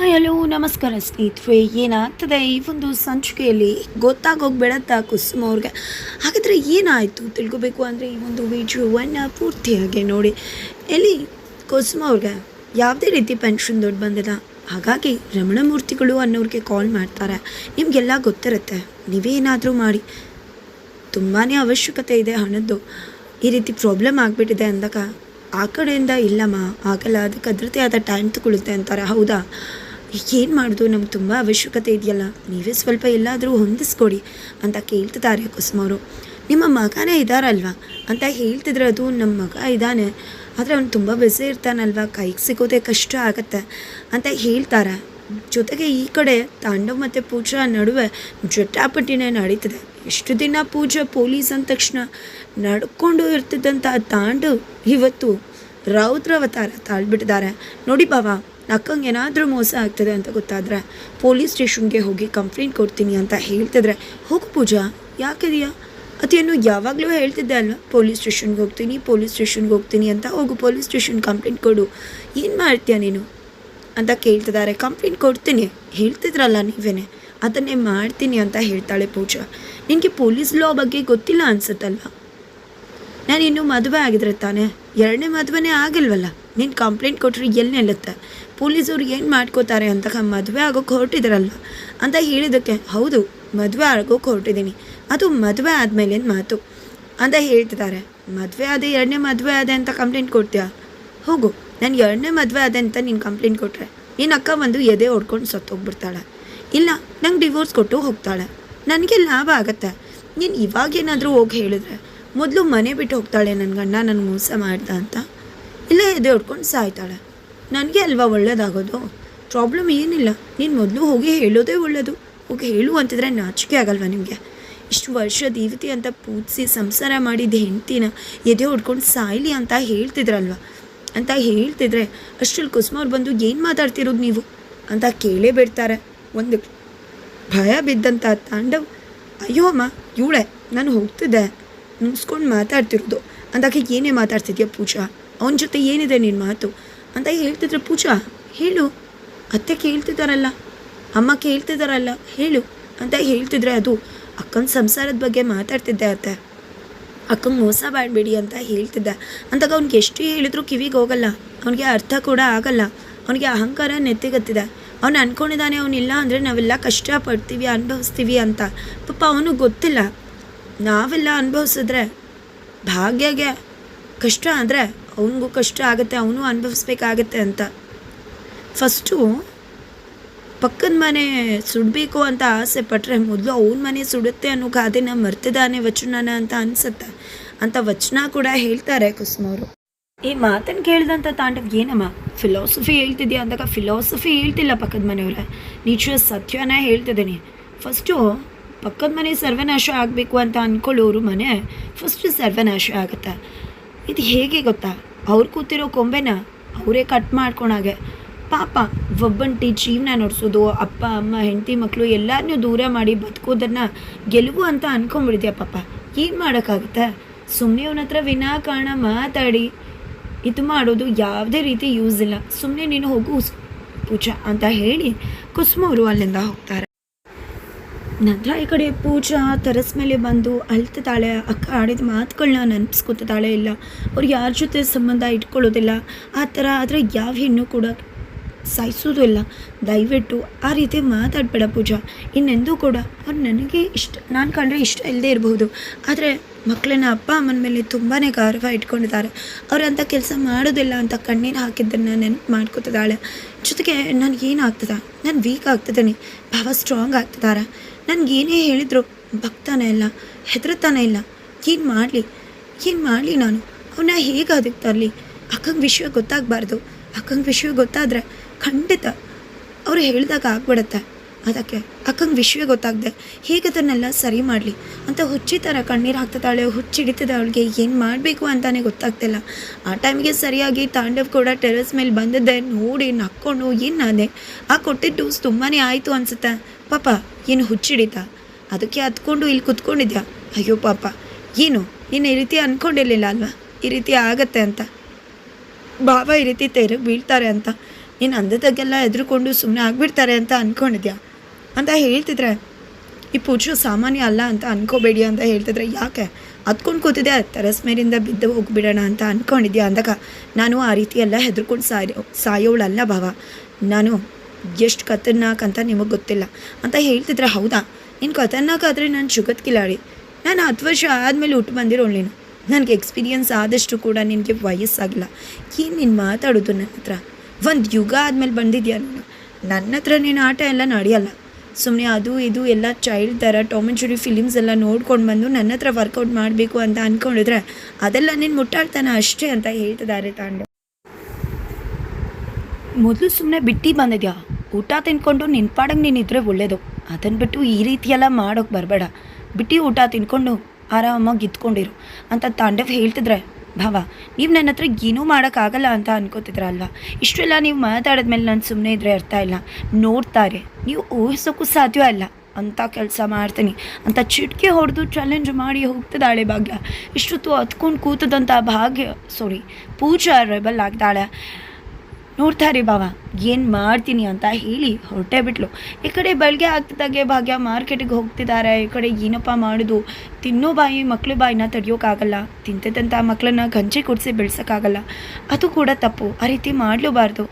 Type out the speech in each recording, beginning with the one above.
Hello, ನಮಸ್ಕಾರ ಸ್ನೇಹಿತರೆ. ಏನಾಗ್ತದೆ? ಈ ಒಂದು ಸಂಚಿಕೆಯಲ್ಲಿ ಗೊತ್ತಾಗೋಗ್ಬೇಡತ್ತ ಕುಸುಮ ಅವ್ರಿಗೆ. ಹಾಗಾದರೆ ಏನಾಯಿತು? ತಿಳ್ಕೊಬೇಕು ಅಂದರೆ ಈ ಒಂದು ವಿಡಿಯೋವನ್ನು ಪೂರ್ತಿಯಾಗಿ ನೋಡಿ. ಎಲ್ಲಿ ಕುಸುಮ ಅವ್ರಿಗೆ ಯಾವುದೇ ರೀತಿ ಪೆನ್ಷನ್ ದುಡ್ಡು ಬಂದಿಲ್ಲ. ಹಾಗಾಗಿ ರಮಣಮೂರ್ತಿಗಳು ಅನ್ನೋರಿಗೆ ಕಾಲ್ ಮಾಡ್ತಾರೆ. ನಿಮಗೆಲ್ಲ ಗೊತ್ತಿರುತ್ತೆ. ನೀವೇನಾದರೂ ಮಾಡಿ. ತುಂಬಾ ಅವಶ್ಯಕತೆ ಇದೆ ಹಣದ್ದು. ಈ ರೀತಿ ಪ್ರಾಬ್ಲಮ್ ಆಗಿಬಿಟ್ಟಿದೆ ಅಂದಾಗ, ಆ ಕಡೆಯಿಂದ ಇಲ್ಲಮ್ಮ ಆಗಲ್ಲ ಅದಕ್ಕೆ ಅದರದೇ ಆದ ಟೈಮ್ ತಗೊಳುತ್ತೆ ಅಂತಾರೆ. ಹೌದಾ? ಏನು ಮಾಡೋದು? ನಮ್ಗೆ ತುಂಬ ಅವಶ್ಯಕತೆ ಇದೆಯಲ್ಲ. ನೀವೇ ಸ್ವಲ್ಪ ಎಲ್ಲಾದರೂ ಹೊಂದಿಸ್ಕೊಡಿ ಅಂತ ಕೇಳ್ತಿದ್ದಾರೆ ಕುಸುಮವರು ನಿಮ್ಮ ಮಗನೇ ಇದ್ದಾರಲ್ವಾ ಅಂತ ಹೇಳ್ತಿದ್ರೆ ಅದು ನಮ್ಮ ಮಗ ಇದ್ದಾನೆ ಆದರೆ ಅವ್ನು ತುಂಬ ಬಿಸಿ ಇರ್ತಾನಲ್ವಾ? ಕೈಗೆ ಸಿಗೋದೆ ಕಷ್ಟ ಆಗತ್ತೆ ಅಂತ ಹೇಳ್ತಾರೆ? ಜೊತೆಗೆ ಈ ಕಡೆ ತಾಂಡವ್ ಮತ್ತು ಪೂಜಾ ನಡುವೆ ಜಟಾಪಟ್ಟಿನೇ ನಡೀತದೆ. ಎಷ್ಟು ದಿನ ಪೂಜಾ ಪೊಲೀಸ್ ಅಂದ ತಕ್ಷಣ ನಡ್ಕೊಂಡು ಇರ್ತಿದ್ದಂಥ ತಾಂಡವ್ ಇವತ್ತು ರೌದ್ರಾವತಾರ ತಾಳ್ಬಿಟ್ಟಿದ್ದಾರೆ. ನೋಡಿ ಬಾವ. ಅಕ್ಕಂಗೆ ಏನಾದರೂ ಮೋಸ ಆಗ್ತದೆ ಅಂತ ಗೊತ್ತಾದರೆ ಪೊಲೀಸ್ ಸ್ಟೇಷನ್ಗೆ ಹೋಗಿ ಕಂಪ್ಲೇಂಟ್ ಕೊಡ್ತೀನಿ ಅಂತ ಹೇಳ್ತಿದ್ರೆ, ಹೋಗು ಪೂಜಾ ಯಾಕಿದೆಯಾ ಅದೇನು ಯಾವಾಗಲೂ ಹೇಳ್ತಿದ್ದೆ ಅಲ್ವಾ? ಪೊಲೀಸ್ ಸ್ಟೇಷನ್ಗೆ ಹೋಗ್ತೀನಿ, ಪೊಲೀಸ್ ಸ್ಟೇಷನ್ಗೆ ಹೋಗ್ತೀನಿ ಅಂತ, ಹೋಗು ಪೊಲೀಸ್ ಸ್ಟೇಷನ್ ಕಂಪ್ಲೇಂಟ್ ಕೊಡು. ಏನು ಮಾಡ್ತೀಯ ನೀನು? ಅಂತ ಕೇಳ್ತಿದ್ದಾರೆ. ಕಂಪ್ಲೇಂಟ್ ಕೊಡ್ತೀನಿ. ಹೇಳ್ತಿದ್ರಲ್ಲ ನೀವೇನೆ? ಅದನ್ನೇ ಮಾಡ್ತೀನಿ ಅಂತ ಹೇಳ್ತಾಳೆ ಪೂಜಾ. ನಿನಗೆ ಪೊಲೀಸ್ ಲಾ ಬಗ್ಗೆ ಗೊತ್ತಿಲ್ಲ ಅನಿಸುತ್ತಲ್ವ? ನಾನು ಇನ್ನೂ ಮದುವೆ ಆಗಿದ್ರೆ ತಾನೇ. ಎರಡನೇ ಮದುವೆನೇ ಆಗಿಲ್ವಲ್ಲ? ನೀನು ಕಂಪ್ಲೇಂಟ್ ಕೊಟ್ಟರೆ ಎಲ್ಲಿ ನಿಲ್ಲುತ್ತೆ? ಪೊಲೀಸವ್ರು ಏನು ಮಾಡ್ಕೋತಾರೆ ಅಂತ ಮದುವೆ ಆಗೋಕೆ ಹೊರಟಿದ್ರಲ್ವ? ಅಂತ ಹೇಳಿದ್ದಕ್ಕೆ, ಹೌದು, ಮದುವೆ ಆಗೋಕೆ ಹೊರಟಿದ್ದೀನಿ. ಅದು ಮದುವೆ ಆದಮೇಲೆ ಮಾತು. ಅಂತ ಹೇಳ್ತಿದ್ದಾರೆ. ಮದುವೆ ಆದ, ಎರಡನೇ ಮದುವೆ ಆದೆ ಅಂತ ಕಂಪ್ಲೇಂಟ್ ಕೊಡ್ತೀಯಾ? ಹೋಗು, ನಾನು ಎರಡನೇ ಮದುವೆ ಆದೆ ಅಂತ ನೀನು ಕಂಪ್ಲೇಂಟ್ ಕೊಟ್ಟರೆ ನಿನ್ನ ಅಕ್ಕ ಬಂದು ಎದೆ ಹೊಡ್ಕೊಂಡು ಸತ್ತೋಗ್ಬಿಡ್ತಾಳೆ. ಇಲ್ಲ, ನಂಗೆ ಡಿವೋರ್ಸ್ ಕೊಟ್ಟು ಹೋಗ್ತಾಳೆ. ನನಗೆ ಲಾಭ ಆಗತ್ತೆ. ನೀನು ಇವಾಗೇನಾದರೂ ಹೋಗಿ ಹೇಳಿದ್ರೆ, ಮೊದಲು ಮನೆ ಬಿಟ್ಟು ಹೋಗ್ತಾಳೆ ನನ್ನ ಗಂಡ ನನ್ನ ಮೋಸ ಮಾಡ್ದ ಅಂತ. ಇಲ್ಲ ಎದೆ ಹೊಡ್ಕೊಂಡು ಸಾಯ್ತಾಳೆ. ನನಗೆ ಅಲ್ವಾ ಒಳ್ಳೇದಾಗೋದು? ಪ್ರಾಬ್ಲಮ್ ಏನಿಲ್ಲ. ನೀನು ಮೊದಲು ಹೋಗಿ ಹೇಳೋದೇ ಒಳ್ಳೆಯದು ಹೋಗಿ ಹೇಳು ಅಂತಿದ್ರೆ ನಾಚಿಕೆ ಆಗಲ್ವಾ ನಿಮಗೆ? ಇಷ್ಟು ವರ್ಷ ದೇವತೆ ಅಂತ ಪೂಜಿಸಿ ಸಂಸಾರ ಮಾಡಿದ ಹೆಂಡ್ತಿನ ಎದೆ ಹೊಡ್ಕೊಂಡು ಸಾಯ್ಲಿ ಅಂತ ಹೇಳ್ತಿದ್ರಲ್ವ? ಅಂತ ಹೇಳ್ತಿದ್ರೆ ಅಷ್ಟ್ರಲ್ಲಿ ಕುಸುಮವ್ರು ಬಂದು ಏನು ಮಾತಾಡ್ತಿರೋದು ನೀವು? ಅಂತ ಕೇಳೇ ಬಿಡ್ತಾರೆ. ಒಂದು ಭಯ ಬಿದ್ದಂಥ ತಾಂಡವ್, ಅಯ್ಯೋ ಅಮ್ಮ, ಇವಳೆ, ನಾನು ಹೋಗ್ತಿದ್ದೆ. ಮುಗಿಸ್ಕೊಂಡು ಮಾತಾಡ್ತಿರೋದು. ಅಂದಾಕೆ ಏನೇ ಮಾತಾಡ್ತಿದ್ಯಾ ಪೂಜಾ? ಅವನ ಜೊತೆ ಏನಿದೆ ನಿನ್ನ ಮಾತು? ಅಂತ ಹೇಳ್ತಿದ್ರೆ ಪೂಜಾ. ಹೇಳು. ಅತ್ತೆ ಕೇಳ್ತಿದ್ದಾರಲ್ಲ. ಅಮ್ಮ ಕೇಳ್ತಿದ್ದಾರಲ್ಲ. ಹೇಳು. ಅಂತ ಹೇಳ್ತಿದ್ರೆ ಅದು ಅಕ್ಕನ ಸಂಸಾರದ ಬಗ್ಗೆ ಮಾತಾಡ್ತಿದ್ದೆ ಅತ್ತೆ. ಅಕ್ಕಂಗೆ ಮೋಸ ಮಾಡಬೇಡಿ ಅಂತ ಹೇಳ್ತಿದ್ದೆ. ಅಂತಾಗ ಅವ್ನಿಗೆ ಎಷ್ಟು ಹೇಳಿದ್ರು ಕಿವಿಗೆ ಹೋಗಲ್ಲ. ಅವನಿಗೆ ಅರ್ಥ ಕೂಡ ಆಗಲ್ಲ. ಅವನಿಗೆ ಅಹಂಕಾರ ನೆತ್ತಿಗತ್ತಿದೆ. ಅವನು ಅನ್ಕೊಂಡಿದ್ದಾನೆ ಅವನಿಲ್ಲ ಅಂದರೆ ನಾವೆಲ್ಲ ಕಷ್ಟಪಡ್ತೀವಿ, ಅನುಭವಿಸ್ತೀವಿ ಅಂತ. ಪಾಪ ಅವನು ಗೊತ್ತಿಲ್ಲ. ನಾವೆಲ್ಲ ಅನುಭವಿಸಿದ್ರೆ ಭಾಗ್ಯಗೆ ಕಷ್ಟ ಆದರೆ ಅವನಿಗೂ ಕಷ್ಟ ಆಗುತ್ತೆ, ಅವನು ಅನುಭವಿಸ್ಬೇಕಾಗತ್ತೆ ಅಂತ. ಫಸ್ಟು ಪಕ್ಕದ ಮನೆ ಸುಡಬೇಕು ಅಂತ ಆಸೆ ಪಟ್ಟರೆ ಮೊದಲು ಅವನ ಮನೆ ಸುಡುತ್ತೆ ಅನ್ನೋ ಗಾದೆನ ಮರ್ತಿದ್ದಾನೆ ವಚನನ ಅಂತ ಅನ್ಸುತ್ತೆ. ಅಂತ ವಚನ ಕೂಡ ಹೇಳ್ತಾರೆ ಕುಸುಮವರು ಈ ಮಾತನ್ನು ಕೇಳಿದಂಥ ತಾಂಡವ್ ಏನಮ್ಮ? ಫಿಲಾಸಫಿ ಹೇಳ್ತಿದ್ಯಾ ಅಂದಾಗ ಫಿಲಾಸಫಿ ಹೇಳ್ತಿಲ್ಲ ಪಕ್ಕದ ಮನೆಯವರೇ. ನಿಜ ಸತ್ಯನ ಹೇಳ್ತಿದ್ದೀನಿ. ಫಸ್ಟು ಪಕ್ಕದ ಮನೆ ಸರ್ವನಾಶ ಆಗಬೇಕು ಅಂತ ಅಂದ್ಕೊಳ್ಳೋರು ಮನೆ ಫಸ್ಟ್ ಸರ್ವನಾಶ ಆಗುತ್ತೆ. ಇದು ಹೇಗೆ ಗೊತ್ತಾ? ಅವ್ರು ಕೂತಿರೋ ಕೊಂಬೆನ ಅವರೇ ಕಟ್ ಮಾಡ್ಕೊಳಾಗೆ ಪಾಪ, ಒಬ್ಬಂಟಿ ಜೀವನ ನಡೆಸೋದು, ಅಪ್ಪ, ಅಮ್ಮ, ಹೆಂಡತಿ ಮಕ್ಕಳು ಎಲ್ಲರನ್ನೂ ದೂರ ಮಾಡಿ ಬದುಕೋದನ್ನು ಗೆಲುವು ಅಂತ ಅನ್ಕೊಂಬಿಡಿದ್ಯಾ ಪಾಪ. ಏನು ಮಾಡೋಕ್ಕಾಗುತ್ತೆ? ಸುಮ್ಮನೆ ಅವನ ಹತ್ರ ವಿನಾಕಾರಣ ಮಾತಾಡಿ. ಇದು ಮಾಡೋದು ಯಾವುದೇ ರೀತಿ ಯೂಸ್ ಇಲ್ಲ. ಸುಮ್ಮನೆ ನೀನು ಹೋಗು, ಪೂಜಾ ಅಂತ ಹೇಳಿ ಕುಸುಮ ಅವರು ಅಲ್ಲಿಂದ ಹೋಗ್ತಾರೆ. ನಂತರ ಈ ಕಡೆ ಪೂಜಾ ತರಸ್ ಮೇಲೆ ಬಂದು ಅಳ್ತಿದ್ದಾಳೆ. ಅಕ್ಕ ಆಡಿದ ಮಾತುಗಳನ್ನ ನೆನಪಿಸ್ಕೊತಿದ್ದಾಳೆ ಇಲ್ಲ. ಅವ್ರು ಯಾರ ಜೊತೆ ಸಂಬಂಧ ಇಟ್ಕೊಳ್ಳೋದಿಲ್ಲ. ಆ ಥರ ಆದರೆ ಯಾವ ಹೆಣ್ಣು ಕೂಡ ಸಾಯಿಸೋದು ಇಲ್ಲ. ದಯವಿಟ್ಟು ಆ ರೀತಿ ಮಾತಾಡಬೇಡ ಪೂಜಾ. ಇನ್ನೆಂದೂ ಕೂಡ ಅವ್ರು ನನಗೆ ಇಷ್ಟ, ನಾನು ಕಂಡ್ರೆ ಇಷ್ಟ ಇಲ್ಲದೆ ಇರಬಹುದು. ಆದರೆ ಮಕ್ಕಳನ್ನ ಅಪ್ಪ ಅಮ್ಮನ ಮೇಲೆ ತುಂಬಾ ಗೌರವ ಇಟ್ಕೊಂಡಿದ್ದಾರೆ. ಅವರಂಥ ಕೆಲಸ ಮಾಡೋದಿಲ್ಲ ಅಂತ ಕಣ್ಣೀರು ಹಾಕಿದ್ದನ್ನು ನೆನಪು ಮಾಡ್ಕೊತಿದ್ದಾಳೆ. ಜೊತೆಗೆ ನನಗೆ ಏನಾಗ್ತದೆ ನಾನು ವೀಕ್ ಆಗ್ತಿದ್ದೀನಿ. ಭಾವ ಸ್ಟ್ರಾಂಗ್ ಆಗ್ತಿದ್ದಾರೆ. ನನಗೆ ಏನೇ ಹೇಳಿದ್ರು, ಭಕ್ತಾನೆ ಇಲ್ಲ ಹೆದರ್ತಾನೆ ಇಲ್ಲ, ಏನು ಮಾಡಲಿ? ಏನು ಮಾಡಲಿ ನಾನು? ಅವನ್ನ ಹೇಗೆ ಅದಕ್ಕೆ ತರಲಿ. ಅಕ್ಕಂಗೆ ವಿಷಯ ಗೊತ್ತಾಗಬಾರ್ದು. ಅಕ್ಕಂಗೆ ವಿಷಯ ಗೊತ್ತಾದರೆ ಖಂಡಿತ ಅವ್ರು ಹೇಳಿದಾಗ ಆಗ್ಬಿಡತ್ತೆ. ಅದಕ್ಕೆ ಅಕ್ಕಂಗೆ ವಿಷಯ ಗೊತ್ತಾಗದೆ ಹೇಗೆ ಅದನ್ನೆಲ್ಲ ಸರಿ ಮಾಡಲಿ? ಅಂತ ಹುಚ್ಚಿ ಥರ ಕಣ್ಣೀರು ಹಾಕ್ತಿದ್ದಾಳೆ ಹುಚ್ಚಿಡಿತಿದೆ ಅವಳಿಗೆ ಏನು ಮಾಡಬೇಕು ಅಂತಲೇ ಗೊತ್ತಾಗ್ತಿಲ್ಲ. ಆ ಟೈಮಿಗೆ ಸರಿಯಾಗಿ ತಾಂಡವ್ ಕೂಡ ಟೆರೆಸ್ ಮೇಲೆ ಬಂದಿದ್ದೆ, ನೋಡಿ ನಕ್ಕೊಂಡು ಏನು ನಾನೇ. ಆ ಕೊಟ್ಟಿದ್ದು ತುಂಬಾ ಆಯಿತು ಅನಿಸುತ್ತೆ. ಪಾಪ, ಏನು ಹುಚ್ಚಿಡಿತ? ಅದಕ್ಕೆ ಹತ್ಕೊಂಡು ಇಲ್ಲಿ ಕುತ್ಕೊಂಡಿದ್ಯಾ? ಅಯ್ಯೋ ಪಾಪ, ಏನು ನೀನು ಈ ರೀತಿ ಅಂದ್ಕೊಂಡಿರಲಿಲ್ಲ ಅಲ್ವಾ? ಈ ರೀತಿ ಆಗತ್ತೆ ಅಂತ. ಭಾವ ಈ ರೀತಿ ತೆರಗೆ ಬೀಳ್ತಾರೆ ಅಂತ. ನೀನು ಅಂದದಾಗೆಲ್ಲ ಎದುರುಕೊಂಡು ಸುಮ್ಮನೆ ಆಗಿಬಿಡ್ತಾರೆ ಅಂತ ಅಂದ್ಕೊಂಡಿದ್ಯಾ ಅಂತ ಹೇಳ್ತಿದ್ರೆ, ಈ ಪೂಜು ಸಾಮಾನ್ಯ ಅಲ್ಲ ಅಂತ ಅನ್ಕೋಬೇಡಿ ಅಂತ ಹೇಳ್ತಿದ್ರೆ ಯಾಕೆ? ಹತ್ಕೊಂಡು ಕೂತಿದ್ದೆ ಟೆರಸ್ ಮೇಲಿಂದ ಬಿದ್ದು ಹೋಗ್ಬಿಡೋಣ ಅಂತ ಅಂದ್ಕೊಂಡಿದ್ಯಾ ಅಂದಾಗ, ನಾನು ಆ ರೀತಿ ಎಲ್ಲ ಹೆದರ್ಕೊಂಡು ಸಾಯೋ, ಸಾಯೋಳಲ್ಲ ಭಾವ. ನಾನು ಎಷ್ಟು ಖತರ್ನಾಕ್ ಅಂತ ನಿಮಗೆ ಗೊತ್ತಿಲ್ಲ. ಅಂತ ಹೇಳ್ತಿದ್ರೆ, ಹೌದಾ? ನೀನು ಖತರ್ನಾಕ್ ಆದರೆ ನಾನು ಶುಗತ್ ಕಿಲಾಡಿ. ನಾನು ಹತ್ತು ವರ್ಷ ಆದಮೇಲೆ ಹುಟ್ಟು ಬಂದಿರೋಳು ನೀನು. ನನಗೆ ಎಕ್ಸ್ಪೀರಿಯನ್ಸ್ ಆದಷ್ಟು ಕೂಡ ನಿನಗೆ ವಯಸ್ಸಾಗಿಲ್ಲ. ಏನು ನೀನು ಮಾತಾಡೋದು ನನ್ನ ಹತ್ರ? ಒಂದು ಯುಗ ಆದಮೇಲೆ ಬಂದಿದ್ಯಾ ನೀನು? ನನ್ನ ಹತ್ರ ನೀನು ಆಟ ಎಲ್ಲ ನಡೆಯಲ್ಲ. ಸುಮ್ಮನೆ ಅದು ಇದು ಎಲ್ಲ ಚೈಲ್ಡ್ ಥರ ಟಾಮ್ ಆ್ಯಂಡ್ ಜೆರಿ ಫಿಲಿಮ್ಸ್ ಎಲ್ಲ ನೋಡ್ಕೊಂಡು ಬಂದು ನನ್ನ ಹತ್ರ ವರ್ಕೌಟ್ ಮಾಡಬೇಕು ಅಂತ ಅಂದ್ಕೊಂಡಿದ್ರೆ ಅದೆಲ್ಲ ನೀನು ಮುಟ್ಟಾಡ್ತಾನೆ ಅಷ್ಟೇ ಅಂತ ಹೇಳ್ತಿದ್ದಾರೆ ತಾಂಡ. ಮೊದಲು ಸುಮ್ಮನೆ ಬಿಟ್ಟು ಬಂದಿದ್ಯಾ? ಊಟ ತಿನ್ಕೊಂಡು ನಿನ್ನ ಪಾಡಂಗೆ ನೀನು ಇದ್ರೆ ಒಳ್ಳೇದು. ಅದನ್ನು ಬಿಟ್ಟು ಈ ರೀತಿಯೆಲ್ಲ ಮಾಡೋಕೆ ಬರಬೇಡ. ಬಿಟ್ಟು ಊಟ ತಿನ್ಕೊಂಡು ಆರಾಮಾಗಿ ಇದ್ಕೊಂಡಿರು. ಅಂತ ತಾಂಡವ್ ಹೇಳ್ತಿದ್ರೆ ಭಾವ ನೀವು ನನ್ನ ಹತ್ರ ಏನೂ ಮಾಡೋಕ್ಕಾಗಲ್ಲ ಅಂತ ಅನ್ಕೋತಿದ್ರ ಅಲ್ವಾ? ಇಷ್ಟೆಲ್ಲ ನೀವು ಮಾತಾಡಿದ್ಮೇಲೆ ನಾನು ಸುಮ್ಮನೆ ಇದ್ರೆ ಅರ್ಥ ಇಲ್ಲ. ನೋಡ್ತಾರೆ. ನೀವು ಊಹಿಸೋಕ್ಕೂ ಸಾಧ್ಯ ಇಲ್ಲ. ಅಂತ ಕೆಲಸ ಮಾಡ್ತೀನಿ. ಅಂತ ಚಿಟ್ಕೆ ಹೊಡೆದು ಚಾಲೆಂಜ್ ಮಾಡಿ ಹೋಗ್ತಿದ್ದಾಳೆ ಭಾಗ್ಯ. ಇಷ್ಟೊತ್ತು ಹತ್ಕೊಂಡು ಕೂತದಂಥ ಭಾಗ್ಯ ಸಾರಿ ಪೂಜಾ ರೆಬಲ್ ಆಗ್ತಾಳೆ ನೋಡ್ತಾರೆ ಬಾವ, ಏನು ಮಾಡ್ತೀನಿ ಅಂತ ಹೇಳಿ ಹೊರಟೇ ಬಿಟ್ಲು. ಈ ಕಡೆ ಬೆಳಗ್ಗೆ ಆಗ್ತಿದ್ದಾಗೆ ಭಾಗ್ಯ ಮಾರ್ಕೆಟಿಗೆ ಹೋಗ್ತಿದ್ದಾರೆ. ಈ ಕಡೆ ಏನಪ್ಪ ಮಾಡೋದು? ತಿನ್ನೋ ಬಾಯಿ, ಮಕ್ಳು ಬಾಯಿನ ತಡಿಯೋಕ್ಕಾಗಲ್ಲ ತಿಂತಿದ್ದಂಥ ಮಕ್ಕಳನ್ನ ಗಂಜಿ ಕುಡಿಸಿ ಬೆಳ್ಸೋಕ್ಕಾಗಲ್ಲ. ಅದು ಕೂಡ ತಪ್ಪು. ಆ ರೀತಿ ಮಾಡಲೂಬಾರ್ದು.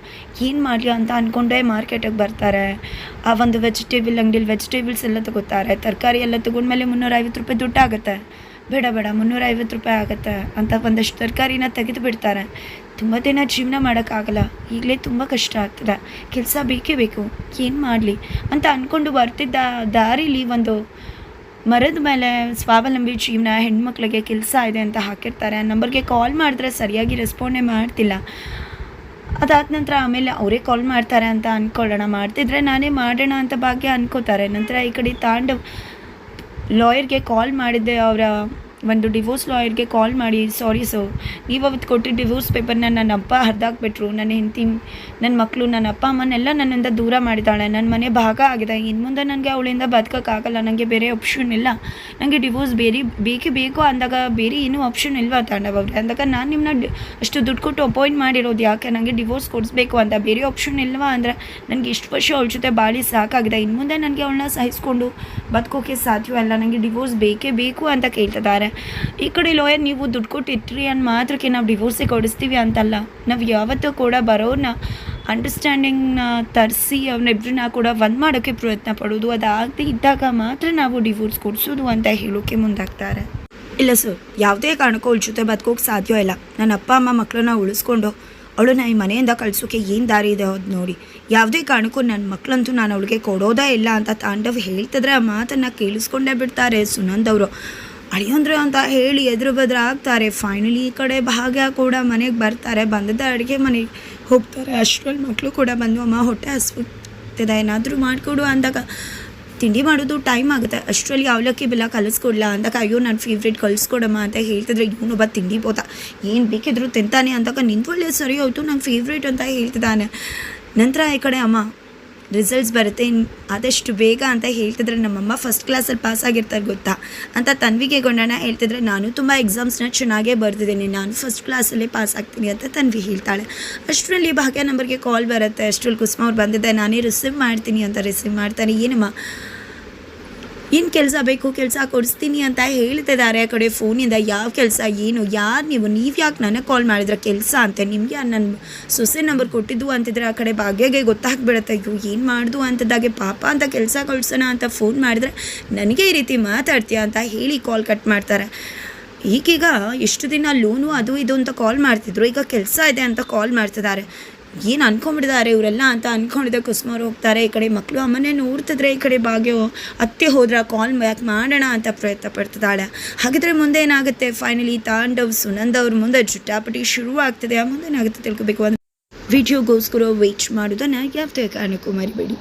ಏನು ಮಾಡಲಿ ಅಂತ ಅಂದ್ಕೊಂಡೇ ಮಾರ್ಕೆಟಿಗೆ ಬರ್ತಾರೆ. ಆ ಒಂದು ವೆಜಿಟೇಬಲ್ ಅಂಗಡಿಲಿ ವೆಜಿಟೇಬಲ್ಸ್ ಎಲ್ಲ ತಗೋತಾರೆ. ತರಕಾರಿ ಎಲ್ಲ ತಗೊಂಡ್ಮೇಲೆ ಮುನ್ನೂರ ಐವತ್ತು ರೂಪಾಯಿ ದುಡ್ಡು ಆಗುತ್ತೆ ಬೇಡ ಬೇಡ ಮುನ್ನೂರ ಐವತ್ತು ರೂಪಾಯಿ ಆಗುತ್ತೆ ಅಂತ ಒಂದಷ್ಟು ತರಕಾರಿನ ತೆಗೆದು ಬಿಡ್ತಾರೆ ತುಂಬ ದಿನ ಜೀವನ ಮಾಡೋಕ್ಕಾಗಲ್ಲ ಈಗಲೇ ತುಂಬ ಕಷ್ಟ ಆಗ್ತದೆ. ಕೆಲಸ ಬೇಕೇ ಬೇಕು. ಏನು ಮಾಡಲಿ? ಅಂತ ಅಂದ್ಕೊಂಡು ಬರ್ತಿದ್ದ ದಾರಿಲಿ ಒಂದು ಮರದ ಮೇಲೆ ಸ್ವಾವಲಂಬಿ ಜೀವನ, ಹೆಣ್ಮಕ್ಳಿಗೆ ಕೆಲಸ ಇದೆ ಅಂತ ಹಾಕಿರ್ತಾರೆ. ಆ ನಂಬರ್ಗೆ ಕಾಲ್ ಮಾಡಿದ್ರೆ ಸರಿಯಾಗಿ ರೆಸ್ಪಾಂಡೇ ಮಾಡ್ತಿಲ್ಲ. ಅದಾದ ನಂತರ ಆಮೇಲೆ ಅವರೇ ಕಾಲ್ ಮಾಡ್ತಾರೆ ಅಂತ ಅಂದ್ಕೊಳ್ಳೋಣ ಮಾಡ್ತಿದ್ರೆ ನಾನೇ ಮಾಡೋಣ ಅಂತ ಭಾಗ್ಯ ಅನ್ಕೋತಾರೆ. ನಂತರ ಈ ಕಡೆ ತಾಂಡವ್ ಲಾಯರ್ಗೆ ಕಾಲ್ ಮಾಡಿದ್ದೆ ಅವರ ಒಂದು ಡಿವೋರ್ಸ್ ಲಾಯರ್ಗೆ ಕಾಲ್ ಮಾಡಿ ಸಾರಿ ಸರ್ ನೀವು ಅವತ್ತು ಕೊಟ್ಟಿದ್ದ ಡಿವೋರ್ಸ್ ಪೇಪರ್ನ ನನ್ನ ಅಪ್ಪ ಹರಿದಾಕ್ಬಿಟ್ರು ನನ್ನ ಹೆಂಡತಿ ನನ್ನ ಮಕ್ಕಳು ನನ್ನ ಅಪ್ಪ ಅಮ್ಮನೆಲ್ಲ ನನ್ನಿಂದ ದೂರ ಮಾಡಿದ್ದಾಳೆ. ನನ್ನ ಮನೆ ಭಾಗ ಆಗಿದೆ. ಇನ್ನು ಮುಂದೆ ನನಗೆ ಅವಳಿಂದ ಬದುಕೋಕ್ಕಾಗಲ್ಲ ನನಗೆ ಬೇರೆ ಆಪ್ಷನ್ ಇಲ್ಲ. ನನಗೆ ಡಿವೋರ್ಸ್ ಬೇರೆ, ಬೇಕೇ ಬೇಕು ಅಂದಾಗ ಬೇರೆ ಏನೂ ಆಪ್ಷನ್ ಇಲ್ವಾ ತಾಂಡವ್ ಅವ್ರಿಗೆ ಅಂದಾಗ ನಾನು ನಿಮ್ಮನ್ನ ಅಷ್ಟು ದುಡ್ಡು ಕೊಟ್ಟು ಅಪಾಯಿಂಟ್ ಮಾಡಿರೋದು ಯಾಕೆ? ನನಗೆ ಡಿವೋರ್ಸ್ ಕೊಡಿಸ್ಬೇಕು ಅಂತ ಬೇರೆ ಆಪ್ಷನ್ ಇಲ್ವಾ ಅಂದರೆ ನನಗೆ ಇಷ್ಟು ವರ್ಷ ಅವಳ ಜೊತೆ ಬಾಳಿ ಸಾಕಾಗಿದೆ. ಇನ್ನು ಮುಂದೆ ನನಗೆ ಅವಳನ್ನ ಸಹಿಸ್ಕೊಂಡು ಬದುಕೋಕೆ ಸಾಧ್ಯವಲ್ಲ ನನಗೆ ಡಿವೋರ್ಸ್ ಬೇಕೇ ಬೇಕು ಅಂತ ಕೇಳ್ತಿದ್ದಾರೆ. ಈ ಕಡೆ ಲೋಯರ್, ನೀವು ದುಡ್ಡು ಕೊಟ್ಟಿಟ್ರಿ ಅಂದ್ ಮಾತ್ರಕ್ಕೆ ನಾವು ಡಿವೋರ್ಸ್ ಕೊಡಿಸ್ತೀವಿ ಅಂತಲ್ಲ. ನಾವು ಯಾವತ್ತೂ ಕೂಡ ಬರೋನ್ನ ಅಂಡರ್ಸ್ಟ್ಯಾಂಡಿಂಗ್ನ ತರಿಸಿ ಅವನಿಬ್ಬರನ್ನ ಕೂಡ ಒಂದು ಮಾಡೋಕ್ಕೆ ಪ್ರಯತ್ನ ಪಡೋದು. ಅದಾಗದೇ ಇದ್ದಾಗ ಮಾತ್ರ ನಾವು ಡಿವೋರ್ಸ್ ಕೊಡಿಸೋದು ಅಂತ ಹೇಳೋಕೆ ಮುಂದಾಗ್ತಾರೆ. ಇಲ್ಲ ಸರ್ ಯಾವುದೇ ಕಾರಣಕ್ಕೂ ಅವಳ ಜೊತೆ ಬದುಕೋಕೆ ಸಾಧ್ಯ ಇಲ್ಲ. ನನ್ನ ಅಪ್ಪ, ಅಮ್ಮ ಮಕ್ಕಳನ್ನ ಉಳಿಸ್ಕೊಂಡು ಅವಳನ್ನ ಈ ಮನೆಯಿಂದ ಕಳಿಸೋಕೆ ಏನು ದಾರಿ ಇದೆ ಅದು ನೋಡಿ. ಯಾವುದೇ ಕಾರಣಕ್ಕೂ ನನ್ನ ಮಕ್ಕಳಂತೂ ನಾನು ಅವಳಿಗೆ ಕೊಡೋದೇ ಇಲ್ಲ ಅಂತ ತಾಂಡವ್ ಹೇಳ್ತಿದ್ರೆ ಆ ಮಾತನ್ನು ಕೇಳಿಸ್ಕೊಂಡೇ ಬಿಡ್ತಾರೆ ಸುನಂದ್ ಅಳಿಯಂದ್ರೆ ಅಂತ ಹೇಳಿ ಎದುರು ಬದ್ರ ಆಗ್ತಾರೆ ಫೈನಲಿ ಈ ಕಡೆ ಭಾಗ್ಯ ಕೂಡ ಮನೆಗೆ ಬರ್ತಾರೆ. ಬಂದದ ಅಡುಗೆ ಮನೆಗೆ ಹೋಗ್ತಾರೆ. ಅಷ್ಟರಲ್ಲಿ ಮಕ್ಕಳು ಕೂಡ ಬಂದು, ಅಮ್ಮ, ಹೊಟ್ಟೆ ಹಸ್ಬಿಡ್ತದೆ ಏನಾದರೂ ಮಾಡಿಕೊಡು ಅಂದಾಗ, ತಿಂಡಿ ಮಾಡೋದು ಟೈಮ್ ಆಗುತ್ತೆ. ಅಷ್ಟರಲ್ಲಿ ಅವಲಕ್ಕಿ ಬೆಲ್ಲ ಕಲಿಸ್ಕೊಡ್ಲ? ಅಂದಾಗ, ಅಯ್ಯೋ ನನ್ನ ಫೇವ್ರೇಟ್ ಕಲಿಸ್ಕೊಡಮ್ಮ ಅಂತ ಹೇಳ್ತಿದ್ರೆ ಇವನೊಬ್ಬ ತಿಂಡಿ ಬೋತ. ಏನು ಬೇಕಿದ್ರು ತಿಂತಾನೆ ಅಂದಾಗ ಒಳ್ಳೆ ಸರಿ ಹೋಯ್ತು. ನನ್ನ ಫೇವ್ರೇಟ್ ಅಂತ ಹೇಳ್ತಿದ್ದಾನೆ. ನಂತರ ಈ ಕಡೆ, ಅಮ್ಮ ರಿಸಲ್ಟ್ಸ್ ಬರುತ್ತೆ. ಆದಷ್ಟು ಬೇಗ ಅಂತ ಹೇಳ್ತಿದ್ರೆ ನಮ್ಮಮ್ಮ ಫಸ್ಟ್ ಕ್ಲಾಸಲ್ಲಿ ಪಾಸ್ ಆಗಿರ್ತಾರೆ ಗೊತ್ತಾ? ಅಂತ ತನ್ವಿಗೆ ಗೊಂಡಣ್ಣ ಹೇಳ್ತಿದ್ರೆ ನಾನು ತುಂಬ ಎಕ್ಸಾಮ್ಸ್ನ ಚೆನ್ನಾಗೇ ಬರ್ತಿದ್ದೀನಿ ನಾನು ಫಸ್ಟ್ ಕ್ಲಾಸಲ್ಲೇ ಪಾಸ್ ಆಗ್ತೀನಿ ಅಂತ ತನ್ವಿ ಹೇಳ್ತಾಳೆ. ಅಷ್ಟರಲ್ಲಿ ಭಾಗ್ಯ ನಂಬರ್ಗೆ ಕಾಲ್ ಬರುತ್ತೆ. ಅಷ್ಟರಲ್ಲಿ ಕುಸುಮ ಅವ್ರು ಬಂದಿದ್ದೆ ನಾನೇ ರಿಸೀವ್ ಮಾಡ್ತೀನಿ ಅಂತ ರಿಸೀವ್ ಮಾಡ್ತಾನೆ. ಏನಮ್ಮ? ಏನು ಕೆಲಸ ಬೇಕು, ಕೆಲಸ ಕೊಡಿಸ್ತೀನಿ ಅಂತ ಹೇಳ್ತಿದ್ದಾರೆ ಆ ಕಡೆ ಫೋನಿಂದ. ಯಾವ ಕೆಲಸ, ಏನು, ಯಾರು ನೀವು? ನೀವು ಯಾಕೆ ನನಗೆ ಕಾಲ್ ಮಾಡಿದ್ರೆ? ಕೆಲಸ ಅಂತ. ನಿಮಗೆ ನನ್ನ ಸೊಸೆ ನಂಬರ್ ಕೊಟ್ಟಿದ್ದು ಅಂತಿದ್ರೆ ಆ ಕಡೆ ಭಾಗ್ಯಗೆ ಗೊತ್ತಾಗ್ಬಿಡುತ್ತೆ. ಅಯ್ಯೋ, ಏನು ಮಾಡ್ದು ಅಂತದಾಗೆ? ಪಾಪ ಅಂತ ಕೆಲಸ ಕೊಡ್ಸೋಣ ಅಂತ ಫೋನ್ ಮಾಡಿದ್ರೆ ನನಗೆ ಈ ರೀತಿ ಮಾತಾಡ್ತೀಯ ಅಂತ ಹೇಳಿ ಕಾಲ್ ಕಟ್ ಮಾಡ್ತಾರೆ. ಈಗೀಗ ಎಷ್ಟು ದಿನ ಲೋನು ಅದು ಇದು ಅಂತ ಕಾಲ್ ಮಾಡ್ತಿದ್ರು. ಈಗ ಕೆಲಸ ಇದೆ ಅಂತ ಕಾಲ್ ಮಾಡ್ತಿದ್ದಾರೆ. ಏನು ಅನ್ಕೊಂಡ್ಬಿಟ್ಟಿದ್ದಾರೆ ಇವರೆಲ್ಲ ಅಂತ ಅನ್ಕೊಂಡಿದ್ದೆ ಕುಸುಮವ್ರು ಹೋಗ್ತಾರೆ, ಈ ಕಡೆ ಮಕ್ಕಳು ಅಮ್ಮನೇ ನೋಡ್ತಿದ್ರೆ ಈ ಕಡೆ ಭಾಗ್ಯ, ಅತ್ತೆ ಹೋದ್ರ ಕಾಲ್ ಬ್ಯಾಕ್ ಮಾಡೋಣ ಅಂತ ಪ್ರಯತ್ನ ಪಡ್ತಿದ್ದಾಳೆ. ಹಾಗಿದ್ರೆ ಮುಂದೆ ಏನಾಗುತ್ತೆ? ಫೈನಲಿ ತಾಂಡವ್, ಸುನಂದ ಅವ್ರ ಮುಂದೆ ಜುಟ್ಟಾಪಟಿ ಶುರು ಆಗ್ತದೆ ಆ ಮುಂದೆ ಏನಾಗುತ್ತೆ ತಿಳ್ಕೊಬೇಕು ಅಂದ್ರೆ ವಿಡಿಯೋಗೋಸ್ಕರ ವೇಟ್ ಮಾಡೋದನ್ನು ಯಾವುದೇ ಕಾರಣಕ್ಕೂ ಮರಿಬೇಡಿ.